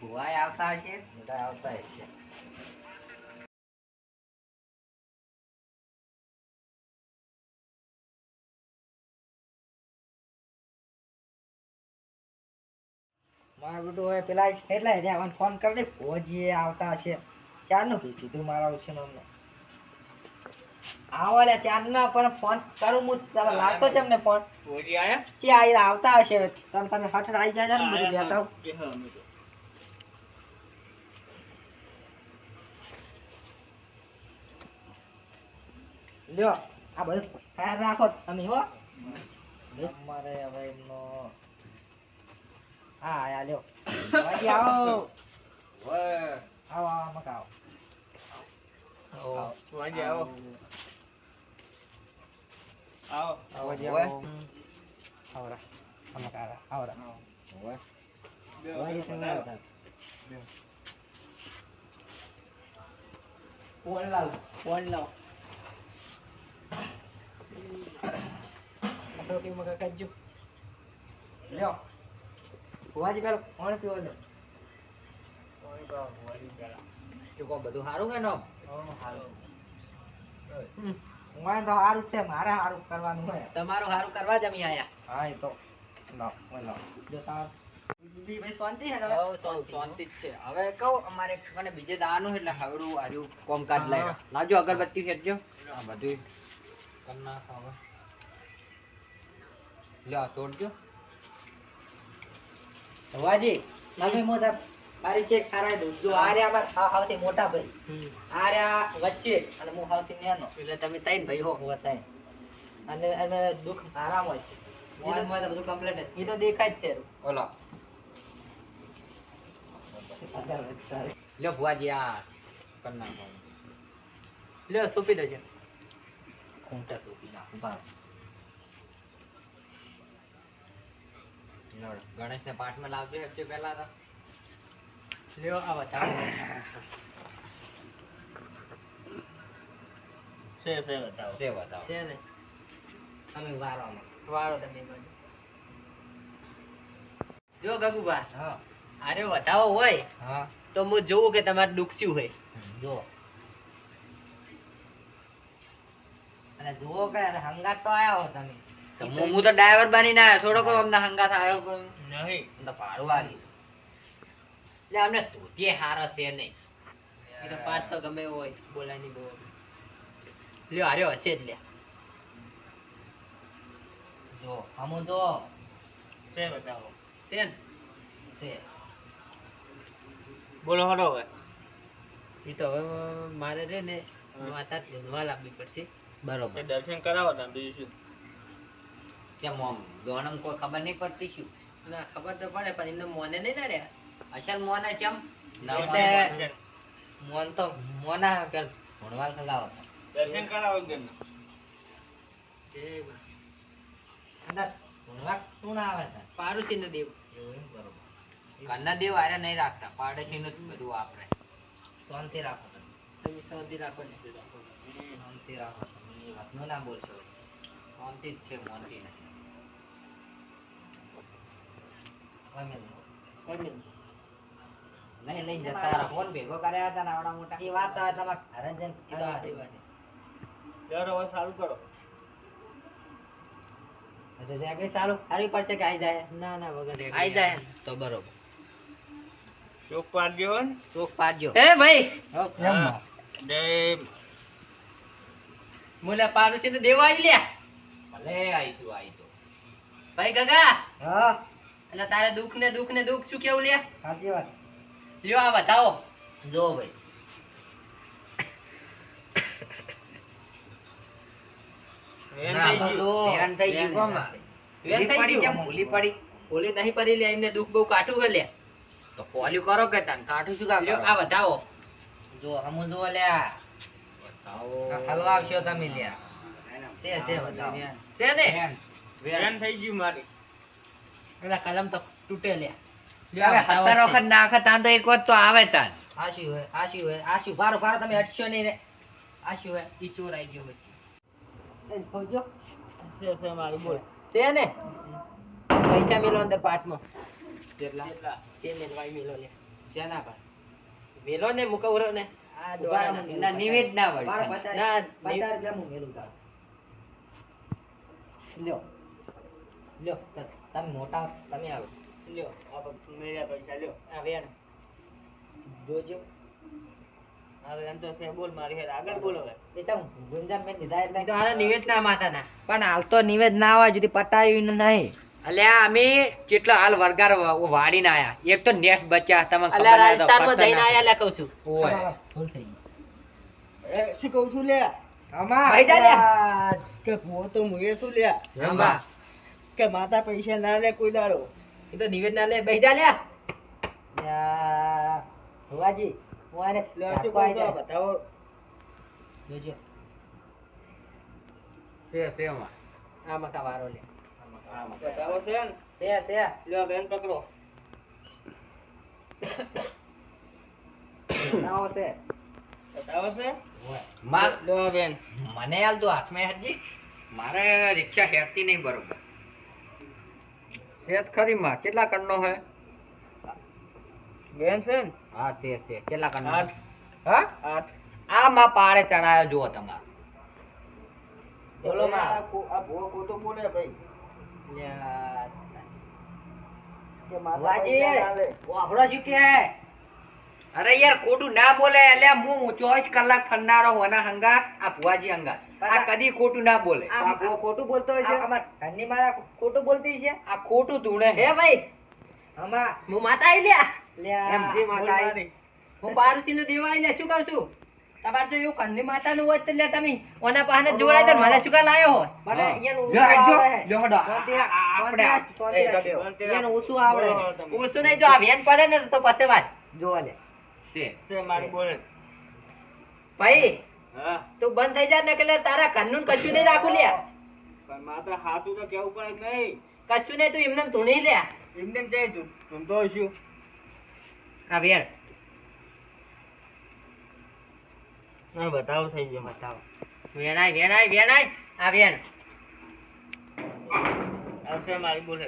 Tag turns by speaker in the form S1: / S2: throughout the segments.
S1: ભુવાય આવતા હશે બધા આવતા હશે. મારા બેટું હવે પેલા એટલે રહ્યા ફોન કરી દે ફોજી આવતા હશે. ચારનું કીધું કીધું મારા છે ને અમને. આવો લે ચાર ના પણ ફોન કરું હું તમે લાગતો છે અમને ફોન
S2: ઓજી આયા?
S1: ચી આવતા હશે તમે તમે હઠ આવી જાય ને બધું લેતા આવો.
S2: કે હા અમે તો.
S1: લ્યો આ બધું તૈયાર રાખો તમે હો અમારે હવે એમનો હા આયા લ્યો વાજી આવો આવો આવો મકા આવો
S2: આવો ઓજી આવો આવો
S1: વાજી
S2: ઓવે.
S1: આવો આવરા આ મકા આવરા આવરા
S2: બે
S1: વાજી તમે આવતા ફોન લાવ ફોન લાવ આપણો કે મકા કાઢજો લ્યો વાજી પેલો ફોન પીવો લે તો કો બધું સારું હે નો હમ. મને તો સારું જ છે મારે સારું કરવાનું હોય
S3: તમારું સારું કરવા જ અમે આયા
S1: હા એ તો લાવ ઓય લાવ જો તાર
S3: જ અગરબત્તી ફેરજો આ બધું કરી નાખો હવે. લ્યો તોડજો
S1: વાજી તમે મોટા મારી ચેક ખારાઈ દઉં. જો આ રહ્યા હાવ- હાવથી મોટા ભાઈ. આ રહ્યા વચ્ચે અને હું હાવથી નેનો.
S3: એટલે તમે તૈન ભાઈ હો
S1: બતાય અને અને દુઃખ આરામ હોય છે. મોન મોન તો બધું કમ્પ્લીટ
S3: એ તો દેખાય જ છે.
S1: ઓલો.
S3: લ્યો ભુવાજી આ કરના લ્યો સૂપી દેજો.
S1: ખૂંટા સૂકી નાખું બાર
S3: ગણેશ પાઠમાં લાવજો હશે પેલા તો લ્યો આ બતાવો
S2: છે છે બતાવો
S1: છે બતાવો
S3: છે ને
S1: તમે વારો
S3: વારો તમે જો ગગુબા
S1: હા.
S3: અરે વધાવો હોય
S1: હા.
S3: તો હું જોઉં કે તમારે દુઃખ હોય.
S1: જો. અને જુઓ કે હંગાત તો આયા હો તમે.
S3: હું તો ડ્રાઈવર બની ના થોડો કોઈ અમને હંગાત આવ્યો
S2: નહીં.
S1: તો ભાડું આવી
S3: એટલે અમને ધોતી હારો છે નહીં. એ તો પાંચ તો ગમે હોય બોલાય નહીં બોલ લ્યો હાર્યો હશે જ લે.
S1: જો હમો તો
S2: છે બતાવો.
S3: છે ને?
S1: છે.
S2: બોલો હડો હવે.
S3: એ તો હવે મારે રે ને માતા ધૂંધવા લાવવી પડશે.
S1: બરોબર.
S2: એ દર્શન કરાવો તમે બીજું શું?
S1: કેમ આમ? દોણમ કોઈ ખબર નહીં પડતી શું?
S3: ના ખબર તો પડે પણ એમને મોને નહીં ના રહ્યા.
S1: અસલ મોને કેમ? એટલે મોન તો મોના પેલ ભણવાલ ખલાવો
S2: દર્શન કરાવો ઘરના.
S1: અંદર ભણવા શું ના આવે છે?
S3: પારુશી દેવ.
S1: એવું બરોબર.
S3: ઘરના દેવ આરે નહીં રાખતા. પાડોશીનું જ બધું વાપરે.
S1: શાંતિ રાખો.
S3: શાંતિ રાખો ને
S1: શાંતિ રાખો તમે વાતનું ના બોલશો. શાંતિ જ છે.
S3: કોઈ નહીં.
S1: નહીં. લઈને જતા ફોન ભેગો કર્યા હતા ને આવડા મોટા? એ વાત હવે
S3: તમે છે.
S2: લ્યો હવે સારું કરો.
S1: સારું સારી પડશે કે આવી જાય?
S3: ના ના વગર
S1: આવી જાય. તો બરોબર.
S2: ચોક પાડજો.
S1: ચોક પાડજો
S3: એ ભાઈ!
S2: હા. જય
S3: મુલે તો દેવા આવી લ્યા.
S1: ભલે આવી તું આવી તું
S3: ભાઈ ગગા
S1: હા.
S3: અને તારે દુખ ને દુખ ને દુખ શું કેવું લ્યા?
S1: સાચી વાત.
S3: લ્યો આ બતાવો
S1: જો ભાઈ.
S2: એમ
S1: ના,
S2: થઈ ગયું.
S1: તો હેરાન થઈ ગયું. કોમ?
S3: વેન થઈ
S1: ભૂલી
S3: ગયું.
S1: પડી ભૂલી પડી.
S3: ઓલી નહીં પડી લે એમને દુઃખ બહુ કાઠું હે
S1: તો પોલ્યું કરો કે તને? કાઠું શું કામ
S3: લ્યો આ બતાવો
S1: જો હમુ જો લ્યા. આ હલવાવશો તમે લ્યા. છે છે બતાવો.
S3: છે ને?
S2: હેરાન થઈ ગયું મારી.
S3: પેલા કલમ તો તૂટે લ્યા.
S1: સત્તર વખત. નાખે તાન તો એક વખત તો આવે તાન. આશી હોય આશી હોય આશી. ભારો ભારો તમે અટશો નહીં રે. આશી હોય.
S3: ઈ ચોર આઈ ગયો પછી
S1: એ ખોજો
S2: છે મારું બોલ.
S3: છે ને? પૈસા મેલો અંદર પાટમાં
S1: કેટલા?
S3: છે મેલવાય મેલો લે
S4: શેના પર વેલો ને મુકવરો ને. નિવેદ ના વળી ના
S1: પચાસ રૂપિયા મેલું તારું. લ્યો. લ્યો તમે મોટા તમે આવો.
S2: લ્યો આ પગ- પૈસા લ્યો.
S4: આ વેણ. જોજો.
S2: હવે એમ તો છે બોલ મારી હેર. આગળ બોલો
S1: એ તો ગુંજામ મેં લીધા એટલે.
S4: તો આના નિવેદ ના માતાના.
S1: પણ હાલ તો નિવેદ ના આવવા જુદી પટાયું નહીં.
S4: અલ્યા અમે કેટલા હાલ વરગાર વાડીને આયા. એક તો નેટ બચ્યા તમે ખબર
S2: અલ્યા,
S4: ના તો
S2: રાજસ્થાનમાં. જઈને આયા
S4: કહું છું. ઓય
S1: ફૂલ થઈ ગઈ.
S2: એ શું કહું છું લે
S1: આમાં
S4: ભાઈ જા લે.
S2: કે ભૂવો તો મુએ શું લે.
S4: રંભા
S2: કે માતા પૈસા ના લે કોઈ દાડો.
S4: એ તો નિવેદ ના લે. બેહી જા લે
S1: યા, હોવાજી હું આને
S2: લે શું કહું છું બતાવો.
S1: જોજો.
S4: તે માં આમાં વારો લે.
S2: બતાવો છે ને
S1: તે તે
S2: લ્યો બેન પકડો બતાવો છે
S4: માં
S2: લ્યો બેન
S4: મને હાલ તો હાથમાં હેરજી મારે રિક્ષા હેરતી નહીં બરોબર. હેત ખરી માં. કેટલા કરનો હે?
S2: બેન છે ને?
S4: હા તે છે. કેટલા કરનો
S2: આઠ.
S4: હા?
S2: આઠ.
S4: આ માં પાડે ચણાયો જુઓ તમારે.
S2: બોલો માં. આ ભૂવો ખોટું બોલે ભાઈ.
S4: અરે યાર ખોટું ના બોલે એટલે હું ચોવીસ કલાક ફરનારો હોના હંગાત આ ભુવાજી હંગાત. આ કદી ખોટું ના બોલે.
S1: ખોટું બોલતો હોય છે? મારા ખોટું બોલતી છે?
S4: આ ખોટું ધૂણે
S1: હે ભાઈ. હમા
S4: હું માતા આઈ લ્યા. એમ માતા. હું પારુસી નું દેવા લ્યા શું કહું છું? તમારે જો એવું કન્ની હોય તો તમે. ઓના જોડાય તો મને શું લાયો
S1: મને આવડે.
S4: ઓછું નહીં જો આ વેન પડે ને તો પછી વાત.
S1: જોવા લે
S4: છે.
S2: છે
S4: ભાઈ તું બંધ થઈ જા ને કે તારા ઘરનું કશું નહીં રાખું લે
S2: પણ માતા હાથું તો કેવું પડે નહીં.
S4: કશું નહીં તું એમને ધૂણી લે
S2: એમને જાય તું તું તો શું
S4: આ વેણ
S2: હા બતાવો થઈ ગયો બતાવો.
S4: વેણાય વેણાય વેણાય. આ વેણ.
S2: આવશે મારી બોલે.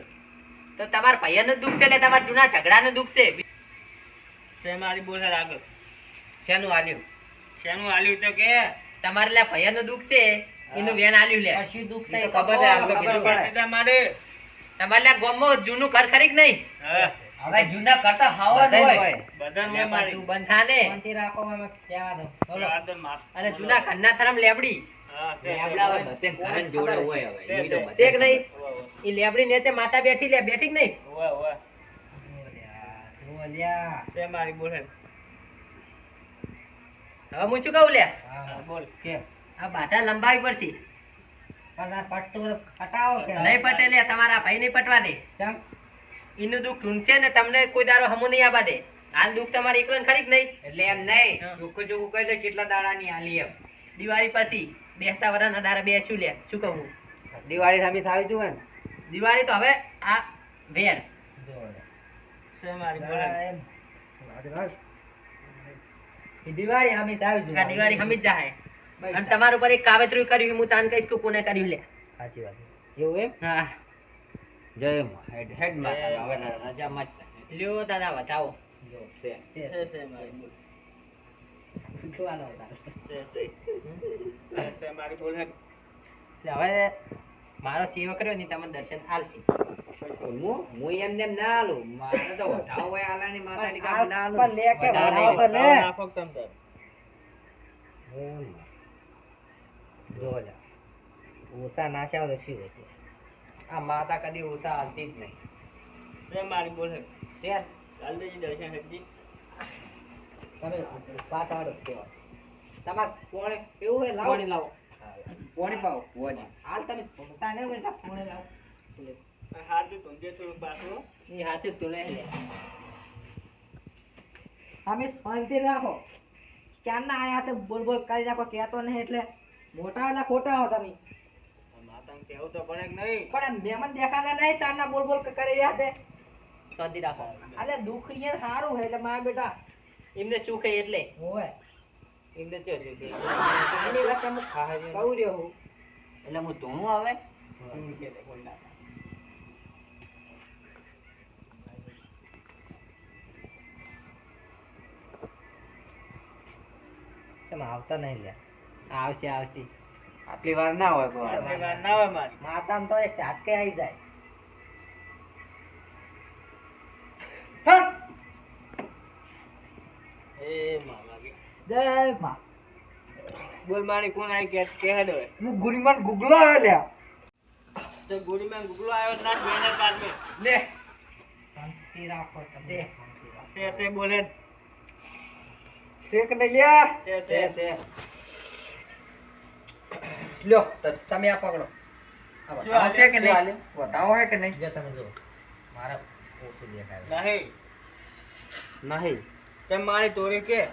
S4: તો તમાર ભાઈઓનું દુઃખ છે એટલે તમારા જૂના ઝઘડાનું દુઃખ છે?
S2: છે મારી બોલે આગળ
S4: શેનું આલ્યું?
S2: શેનું આલ્યું તો કે?
S4: તમારે લે ભાઈઓનું દુઃખ છે? એનું વેણ આલ્યું લે
S1: કશું દુઃખ
S4: એ ખબર છે.
S2: તમારે.
S4: તમારે લે ગોમો જૂનું ઘર ખરી કે નહીં?
S2: હા.
S4: હવે જૂના કરતા હવા હોય.
S1: હોય.
S2: બધાને મારી.
S4: તું બંધ ને
S1: શાંતિ રાખો અમે કહેવા દો. બોલો.
S4: અને જૂના ઘરના થરમ લેબડી.
S2: હા છે, છે.
S4: લેબડા. હોય, બધે ઘર જોડે હોય હવે,
S2: છે,
S4: એવી તો.
S2: છે.
S4: બધે. કે નહીં?
S2: ઓવે, ઓવે.
S4: ઈ લેબડી નીચે માતા બેઠી લે બેઠી કે નહીં?
S2: ઓવે, ઓવે.
S1: બોલ્યા
S2: છે મારી બોલે.
S4: હવે હું શું કહું લે?
S2: હા, બોલ.
S1: કે.
S4: આ બાધા લંબાવી પડશે. નહીં પટે તમારા ભાઈ નહીં પટવા દે. એનું દુઃખ ઢૂંઢશે ને તમને કોઈ દારો હમો નહીં આવા દે. હાલ દુઃખ તમારે એકલું ખરી જ નહીં? એટલે એમ નહીં. ચોખ્ખું ચોખ્ખું કહી દો કેટલા દાડા ની હાલી એમ. દિવાળી પછી બેસતા વરાના દારા બેસ્યું લે. શું કહું?
S1: દિવાળી સામે થાવી જોવે ને?
S4: દિવાળી તો હવે આ વેર.
S2: છે મારી બોલે?
S1: દિવાળી સામે થાવી
S4: આ દિવાળી હમી જ જાહે. અને તમારા ઉપર એક કાવતરું કર્યું હું તાન કહીશ કે કોને કર્યું લે.
S1: સાચી વાત એવું એમ?
S4: હા.
S1: જય હેડ હેડ
S2: માતા, હવે
S1: રજા મત
S4: લ્યો દાદા બતાવો
S2: છે છે મારી બોલે
S1: શીખવાનો તારે.
S2: છે, છે. છે મારી
S4: હવે મારો સેવા કર્યો ને તમે દર્શન આલશે
S1: હું હું એમ ના આલું મારે તો વઢાવ હોય કામ ના આલું.
S4: લે કે
S1: વઢાવ
S4: વઢાવ તો લે.
S2: નાખો તમ તાર.
S1: હમ. જો લે. ઊંચા નાખ્યા હોય તો શું હતું?
S4: આ માતા કદી ઉતા હાલતી જ નહીં.
S2: છે મારી બોલ?
S4: છે
S2: ચાલ દર્શન હજી
S1: તમે પાછા કેવા. તમારે પોણે કેવું હોય લાવો.
S4: પાણી લાવો.
S1: પાવો. હાલ તમે પોતા હોય
S2: પાછું
S4: એ હાથે લે
S1: અમે શાંતિ રાખો. ક્યારના આયા તો બોલ બોલ કરી રાખો કહેતો નહીં એટલે મોટા એટલે ખોટા હો તમે.
S2: તને તો પડે નહીં.
S1: પણ મહેમાન દેખાતા નહીં તારના બોલ બોલ કરે યાર બે
S4: શાંતિ રાખો
S1: અરે દુખ યાર સારું હે એટલે મારા બેટા.
S4: એમને સુખ હે એટલે?
S1: હોય
S4: એમને ચો સુખ
S1: એની રહ્યો હું.
S4: એટલે હું ધોણું આવે
S1: કે આવતા નહીં લે આવશે આવશે.
S4: આટલી વાર ના હોય કોઈ
S2: આટલી વાર ના હોય મારી.
S1: તો એક ઝાટકે આવી જાય.
S2: એ મામા
S1: જય માં.
S2: બોલ મારી કોણ આવી કે કે હેડો હે.
S1: હું ગુરીમાન ગુગલો આવ્યો લ્યા.
S2: તો ગુગલો આવ્યો ના બેનર પાડ મે.
S4: લે.
S1: શાંતિ રાખો તમે.
S2: તે તે બોલે. જ.
S1: છે કે લ્યા
S2: તે
S4: છે
S2: તે.
S4: લ્યો તમે આ પકડો. બતાવો છે કે નહીં? બતાવો છે કે નહીં?
S1: જો તમે જો મારા ઓછું દેખાય
S2: નહીં.
S4: નહીં.
S2: તેમ મારી તોરી કે?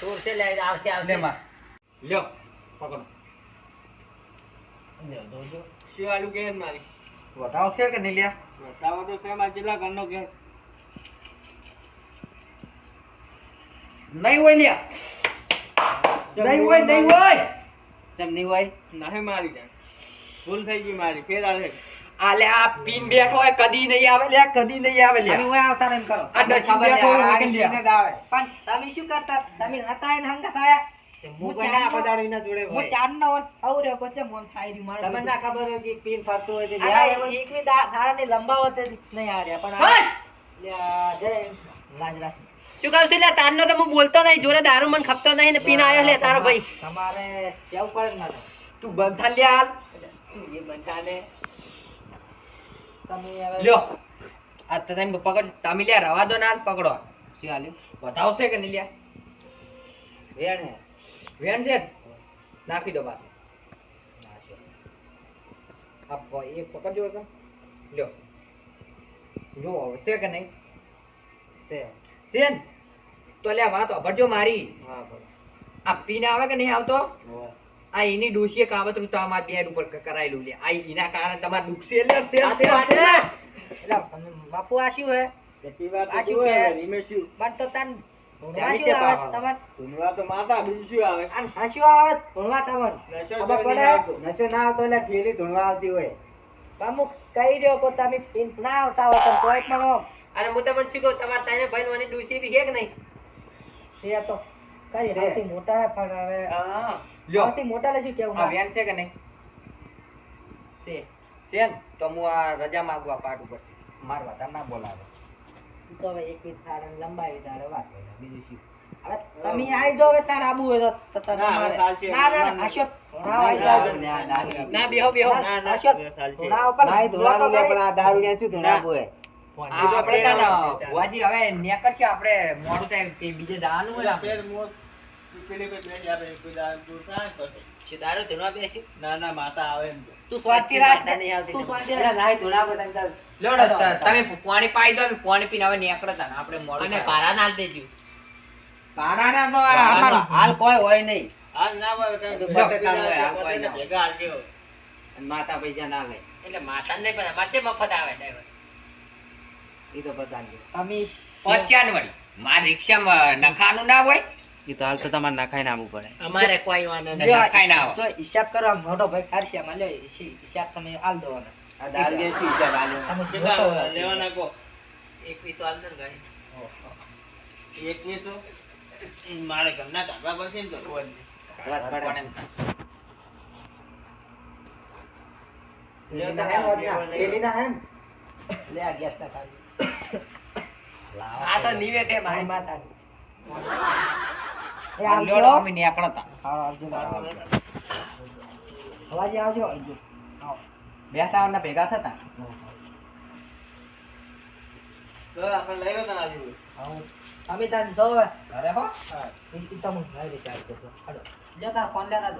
S1: ચોર છે લઈ આવશે આવશે.
S4: લે માં લ્યો પકડો.
S1: લ્યો.
S2: શું આલુ કે મારી?
S4: બતાવો છે કે નહીં લ્યા?
S2: બતાવો તો છે મારા જેટલા ઘરનો કે
S4: નહીં હોય લ્યા. નહીં હોય નહીં હોય. કેમ નહીં હોય
S2: નહે મારી જાય ભૂલ થઈ ગઈ મારી ફેર આવે
S4: આલે આ પીન બેઠો હોય કદી નહીં આવે લે કદી નહીં આવે
S1: તમે
S4: લ્યા
S1: આવતા એમ કરો
S4: આ ડસી બેઠો હોય
S1: આ
S4: કે લ્યા?
S1: આવે. પણ તમે શું કરતા તમે હતા એને હંગાત આયા? હું ચારનો- હું ચારનો આવું રહ્યો કોચે મોન થાય રહ્યું મારે
S4: તમને ના ખબર હોય કે પીન ફરતો હોય તો
S1: જ્યાં
S4: લ્યા
S1: ના, એકવી દા- લંબાવત નહીં આ રહ્યા, પણ
S4: હટ!
S1: જય રાજ.
S4: શું કહું છું લ્યા તારનો તો હું બોલતો નહીં જોડે દારૂ મને ખપતો નહીં ને પીન આવ્યો લે તારો ભાઈ.
S1: તમારે કેવું પડે ને
S4: તું બંધ થા લ્યા.
S1: એ બધાને. તમે હવે
S4: લ્યો. આ તો તમે પકડ તમે લ્યા રવા દો ના પકડો. શું હાલ્યું બતાવો છે કે નહીં લ્યા? વેણ. હે વેણ છે? નાખી દો પ- એક પકડજો તો. લ્યો. જો હવે છે કે નહીં? છે. છે ને? તો લે વાત ભરજો મારી. આ પીને આવે કે નહીં આવતો? આ એની ડોશીએ કાવતરું તો અમારા બેડ ઉપર કરાયેલું લે આ એના કારણે તમારે દુખશે
S1: એટલે બાપુ આ શું હે? આમ?
S2: આવતો.
S4: હોય.
S1: અમુક કહી રહ્યો કે તમે ના આવતા હોય પણ આમ.
S4: હું તમને શું કહું તમારે તાને ભાઈ મને ડૂસી બી કે નહીં?
S1: તો. કઈ સૌથી મોટા પણ હવે
S4: હા. લ્યો.
S1: સૌથી મોટા શું કેવું
S4: આ વેન છે કે નહીં? છે. છે તો હું આ રજા માંગુ આ પાટ ઉપર. મારવા તાર ના બોલાવે.
S1: તો હવે એકવીસ થાળ અને લંબાવી તારે વાત બીજું શું? તમે આઈ જાઓ હવે તાર આબુ હોય તો તમારે. ના ના અશોક.
S4: ના, ના, બેહો, બેહો.
S1: ના,
S2: ના,
S1: અશોક,
S2: ના,
S4: દારૂ ને શું ધોળાવું
S2: ના.
S4: હોય?
S2: એ તો
S4: આપણે
S2: આપણે
S4: ભુવાજી હવે નીકળશે આપણે મોડું થાય તે બીજે દાવાનું હોય આપણે.
S2: પેલી પર બેસી આપણે કોઈ દાડો દૂર થાય ને
S4: છે દારૂ ધોળવા બેસી
S2: ના ના માતા આવે એમ તું
S1: સ્વાસ્થ્ય રાખ
S4: માતા નહીં આવતી
S1: તું સ્વાસ્થ્ય રાખ.
S4: નાય ધોળાવું તમે પાણી પાઈ દો પાણી પીને હવે નીકળતા ને આપણે મોડું
S1: અને. ભાડા ના દેજો
S4: ભાડાના તો હાલ કોઈ હોય નહીં
S2: હાલ ના હોય તો
S4: તો હોય, હાલ કોઈ ના.
S2: ભેગા.
S4: માતા પૈસા ના લે
S1: એટલે માતા નહીં પણ અમારે મફત આવે driver.
S4: એ તો મારી રિક્ષામાં નખાનું ના હોય?
S2: એ તો હાલ તો તમારે નખાઈને આવવું પડે.
S1: અમારે કોઈ વાંધો
S4: લ્યો, ખાઈ ના આવો.
S1: જો હિસાબ કરો આમ મોટો ભાઈ ખારશે આમાં લ્યો હિસાબ તમે આલ દો
S4: આ દારૂ જે છે ઈ જ
S1: તમે
S2: કેટલા લેવાના કહો
S1: એકવીસ વાંધો ને ગાડી.
S2: એકવીસો? મારે ઘરના કાઢવા પર ને તો.
S4: વાત પડે.
S1: લ્યો હે વધના. હે ને? લે આ ગેસ ના ખાવી
S4: આ તો નિવેટ હે
S1: મારી માતા. એ આવજો.
S4: અમે નીકળતા.
S1: હા આવજો ને, આવજો. આવજો આવજો. આવો.
S4: ભેગા થતા
S2: તો આપણે લઈ લો તને આજુ
S1: આવો. તમે તાન જો
S4: અરે હો
S1: ઈ- ઈ ભાઈ. હાલો. ફોન લેતા.